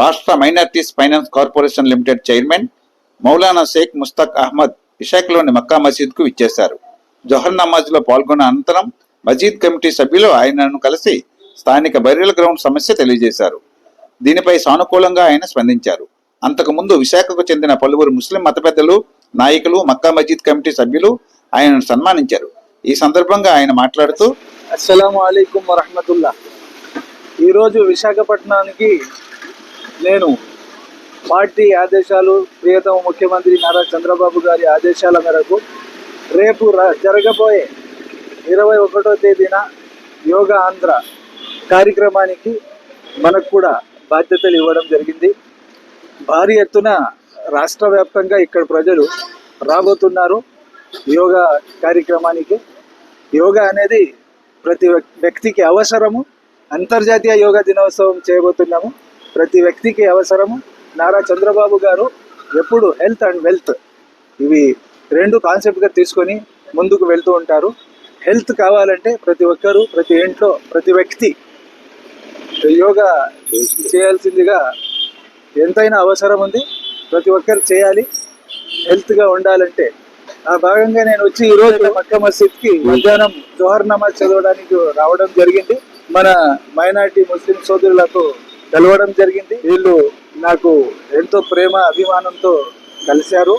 రాష్ట్ర minorities finance corporation limited chairman Maulana Sheikh Mushtaq Ahmed విశాఖలోని మక్కా మసీద్కు ఇచ్చేశారు జొహర్ నమాజ్లో పాల్గొన్న అనంతరం మజీద్ కమిటీ సభ్యులు ఆయనను కలిసి స్థానిక బైరల్ గ్రౌండ్ సమస్య తెలియజేశారు. దీనిపై సానుకూలంగా ఆయన స్పందించారు. అంతకుముందు విశాఖకు చెందిన పలువురు ముస్లిం మత పెద్దలు నాయకులు మక్కా మసీద్ కమిటీ సభ్యులు ఆయనను సన్మానించారు. ఈ సందర్భంగా ఆయన మాట్లాడుతూ అస్సలం అలైకుం వరహమతుల్లా. ఈరోజు విశాఖపట్నానికి నేను పార్టీ ఆదేశాలు ప్రియతమ ముఖ్యమంత్రి నారా చంద్రబాబు గారి ఆదేశాల మేరకు రేపు జరగబోయే ఇరవై ఒకటో తేదీన యోగా ఆంధ్ర కార్యక్రమానికి మనకు కూడా బాధ్యతలు ఇవ్వడం జరిగింది. భారీ ఎత్తున రాష్ట్ర వ్యాప్తంగా ఇక్కడ ప్రజలు రాబోతున్నారు యోగా కార్యక్రమానికి. యోగా అనేది ప్రతి వ్యక్- వ్యక్తికి అవసరము. అంతర్జాతీయ యోగా దినోత్సవం చేయబోతున్నాము. ప్రతి వ్యక్తికి అవసరము. నారా చంద్రబాబు గారు ఎప్పుడు హెల్త్ అండ్ వెల్త్ ఇవి రెండు కాన్సెప్ట్గా తీసుకొని ముందుకు వెళ్తూ ఉంటారు. హెల్త్ కావాలంటే ప్రతి ఒక్కరూ ప్రతి ఇంట్లో ప్రతి వ్యక్తి యోగా చేయాల్సిందిగా ఎంతైనా అవసరం ఉంది. ప్రతి ఒక్కరు చేయాలి. హెల్త్గా ఉండాలంటే. ఆ భాగంగా నేను వచ్చి ఈ రోజు మక్క మసీద్కి మధ్యాహ్నం జోహర్ నమాజ్ చదవడానికి రావడం జరిగింది. మన మైనార్టీ ముస్లిం సోదరులకు కలవడం జరిగింది. వీళ్ళు నాకు ఎంతో ప్రేమ అభిమానంతో కలిశారు.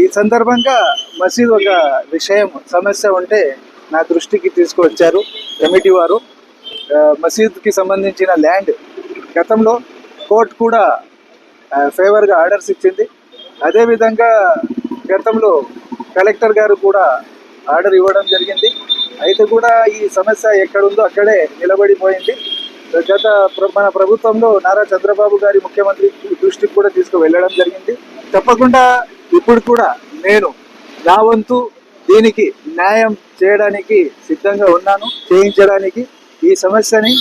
ఈ సందర్భంగా మసీద్ ఒక విషయం సమస్య ఉంటే నా దృష్టికి తీసుకువచ్చారు కమిటీ వారు. మసీద్కి సంబంధించిన ల్యాండ్ గతంలో కోర్టు కూడా ఫేవర్గా ఆర్డర్స్ ఇచ్చింది. అదేవిధంగా గతంలో కలెక్టర్ గారు కూడా ఆర్డర్ ఇవ్వడం జరిగింది. అయితే కూడా ఈ సమస్య ఎక్కడుందో అక్కడే నిలబడిపోయింది. గత ప్ర- మన ప్రభుత్వంలో నారా చంద్రబాబు గారి ముఖ్యమంత్రి దృష్టికి కూడా తీసుకు వెళ్ళడం జరిగింది. తప్పకుండా ఇప్పుడు కూడా నేను నా వంతు దీనికి న్యాయం చేయడానికి సిద్ధంగా ఉన్నాను చేయించడానికి ఈ సమస్యని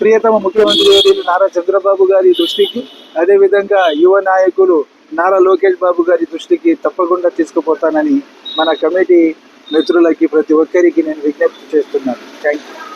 ప్రియతమ ముఖ్యమంత్రి వర్యులు నారా చంద్రబాబు గారి దృష్టికి అదేవిధంగా యువ నాయకులు నారా లోకేష్ బాబు గారి దృష్టికి తప్పకుండా తీసుకుపోతానని మన కమిటీ మిత్రులకి ప్రతి ఒక్కరికి నేను విజ్ఞప్తి చేస్తున్నాను. Thank you